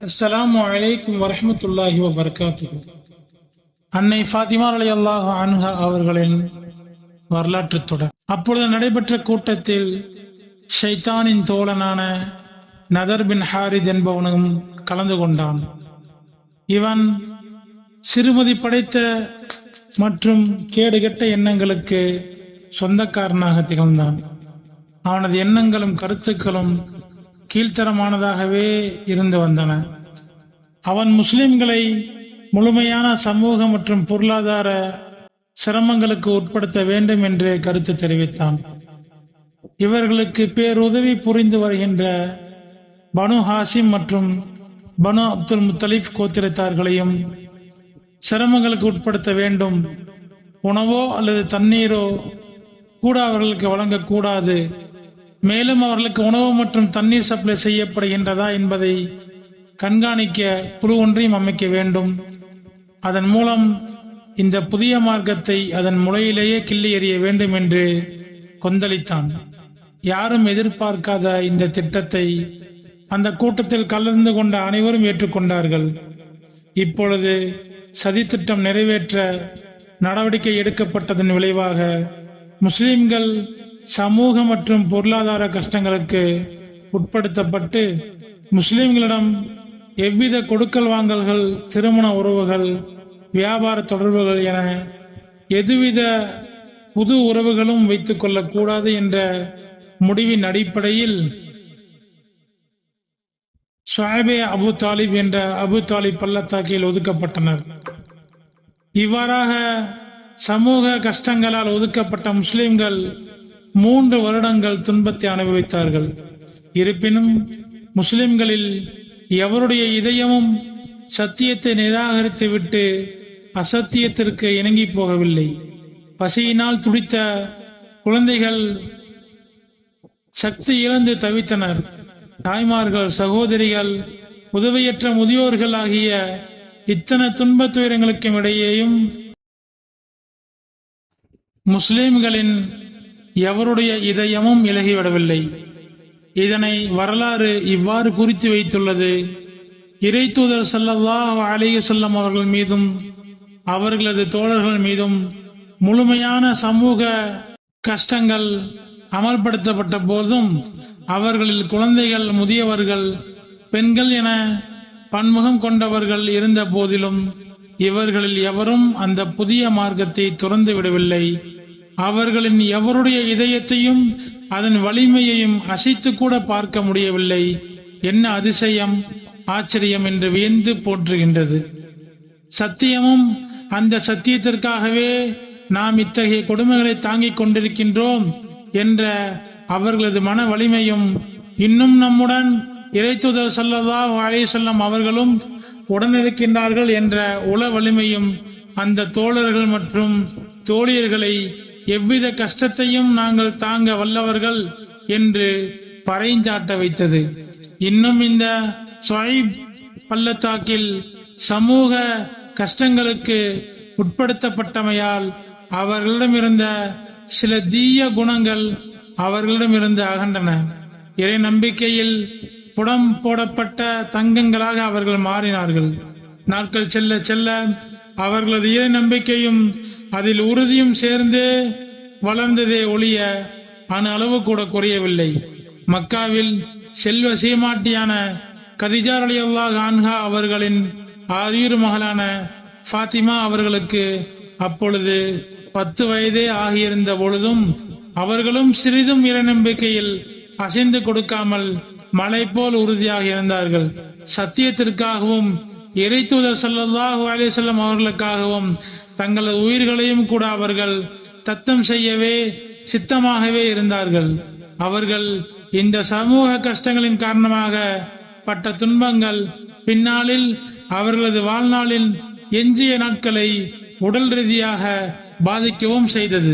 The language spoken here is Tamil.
அஸ்ஸலாமு அலைக்கும் வரமத்துல்லாஹி வபர்காத்து அன்னை ஃபாத்திமா அலி அல்லாஹ் அனுஹா அவர்களின் வரலாற்று தொடர். அப்பொழுது நடைபெற்ற கூட்டத்தில் ஷைத்தானின் தோழனான நதர் பின் ஹாரித் என்பவனும் கலந்து கொண்டான். இவன் சிறுமதி படைத்த மற்றும் கேடுகெட்ட எண்ணங்களுக்கு சொந்தக்காரனாக திகழ்ந்தான். அவனது எண்ணங்களும் கருத்துக்களும் கீழ்த்தரமானதாகவே இருந்து வந்தன. அவன் முஸ்லிம்களை முழுமையான சமூக மற்றும் பொருளாதார சிரமங்களுக்கு உட்படுத்த வேண்டும் என்று கருத்து தெரிவித்தான். இவர்களுக்கு பேருதவி புரிந்து வருகின்ற பனு ஹாசிம் மற்றும் பனு அப்துல் முத்தலிப் கோத்திரத்தார்களையும் சிரமங்களுக்கு உட்படுத்த வேண்டும். உணவோ அல்லது தண்ணீரோ கூட அவர்களுக்கு வழங்கக்கூடாது. மேலும் அவர்களுக்கு உணவு மற்றும் தண்ணீர் சப்ளை செய்யப்படுகின்றதா என்பதை கண்காணிக்க குழு ஒன்றையும் அமைக்க வேண்டும். அதன் மூலம் இந்த புதிய மார்க்கத்தை அதன் முளையிலேயே கிள்ளி எறிய வேண்டும் என்று கொந்தளித்தான். யாரும் எதிர்பார்க்காத இந்த திட்டத்தை அந்த கூட்டத்தில் கலந்து கொண்ட அனைவரும் ஏற்றுக்கொண்டார்கள். இப்பொழுது சதித்திட்டம் நிறைவேற்ற நடவடிக்கை எடுக்கப்பட்டதன் விளைவாக முஸ்லிம்கள் சமூக மற்றும் பொருளாதார கஷ்டங்களுக்கு உட்படுத்தப்பட்டு முஸ்லிம்களிடம் எவ்வித கொடுக்கல் வாங்கல்கள் திருமண உறவுகள் வியாபார தொடர்புகள் என எதுவித புது உறவுகளும் வைத்துக் கொள்ளக்கூடாது என்ற முடிவின் அடிப்படையில் ஷாபே அபு தாலிப் என்ற அபு தாலிப் பள்ளத்தாக்கில் ஒதுக்கப்பட்டனர். இவ்வாறாக சமூக கஷ்டங்களால் ஒதுக்கப்பட்ட முஸ்லிம்கள் மூன்று வருடங்கள் துன்பத்தை அனுபவித்தார்கள். இருப்பினும் முஸ்லிம்களில் எவருடைய இதயமும் சத்தியத்தை நிராகரித்துவிட்டு அசத்தியத்திற்கு இணங்கி போகவில்லை. பசியினால் துடித்த குழந்தைகள் சக்தி இழந்து தவித்தனர். தாய்மார்கள் சகோதரிகள் உதவியற்ற முதியோர்கள் ஆகிய இத்தனை துன்பத் துயரங்களுக்கும் இடையேயும் முஸ்லிம்களின் எவருடைய இதயமும் இலகிவிடவில்லை. இதனை வரலாறு இவ்வாறு குறித்து வைத்துள்ளது. இறை தூதர் சல்லல்லாஹ் அலைஹி செல்லம் அவர்கள் மீதும் அவர்களது தோழர்கள் மீதும் முழுமையான சமூக கஷ்டங்கள் அமல்படுத்தப்பட்ட போதும் அவர்களில் குழந்தைகள் முதியவர்கள் பெண்கள் என பன்முகம் கொண்டவர்கள் இருந்த போதிலும் இவர்களில் எவரும் அந்த புதிய மார்க்கத்தை துறந்து விடவில்லை. அவர்களின் எவருடைய இதயத்தையும் அதன் வலிமையையும் அசைத்து கூட பார்க்க முடியவில்லை. என்ன அதிசயம்? ஆச்சரியம் என்று வியந்து போற்றுகின்றது. சத்தியமும் அந்த சத்தியத்திற்காகவே நாம் இத்தகைய கொடுமைகளை தாங்கிக் கொண்டிருக்கின்றோம் என்ற அவர்களது மன வலிமையும் இன்னும் நம்முடன் இறைத்துதர் செல்லதா வாழை செல்லும் அவர்களும் உடனிருக்கின்றார்கள் என்ற உள வலிமையும் அந்த தோழர்கள் மற்றும் தோழியர்களை எவ்வித கஷ்டத்தையும் நாங்கள் தாங்க வல்லவர்கள் என்று பறைஞ்சாட்ட வைத்தது. இன்னும் இந்த சுவைப் பள்ளத்தாக்கில் சமூக கஷ்டங்களுக்கு உட்படுத்தப்பட்டமையால் அவர்களிடமிருந்த சில தீய குணங்கள் அவர்களிடமிருந்து அகன்றன. இறை நம்பிக்கையில் புடம் போடப்பட்ட தங்கங்களாக அவர்கள் மாறினார்கள். நாட்கள் செல்ல செல்ல அவர்களது இறை நம்பிக்கையும் அதில் உறுதியும் சேர்ந்து வளர்ந்ததே ஒழிய அணு அளவு கூட குறையவில்லை. மக்காவில் செல்வ சீமாட்டியான கதிஜார் அலி அல்லாஹ் ஆன்ஹா அவர்களின் ஆயுர் மகளான ஃபாத்திமா அவர்களுக்கு அப்பொழுது பத்து வயதே ஆகியிருந்த பொழுதும் அவர்களும் சிறிதும் இறை நம்பிக்கையில் அசைந்து கொடுக்காமல் மலை போல் உறுதியாக இருந்தார்கள். சத்தியத்திற்காகவும் இறை சல்லாஹூ அலிசல்லம் அவர்களுக்காகவும் தங்களது உயிர்களையும் கூட அவர்கள் தத்தம் செய்யவே சித்தமாகவே இருந்தார்கள். அவர்கள் இந்த சமூக கஷ்டங்களின் காரணமாக பட்ட துன்பங்கள் பின்னாளில் அவர்களது வாழ்நாளில் எஞ்சிய நாட்களை உடல் ரீதியாக பாதிக்கவும் செய்தது.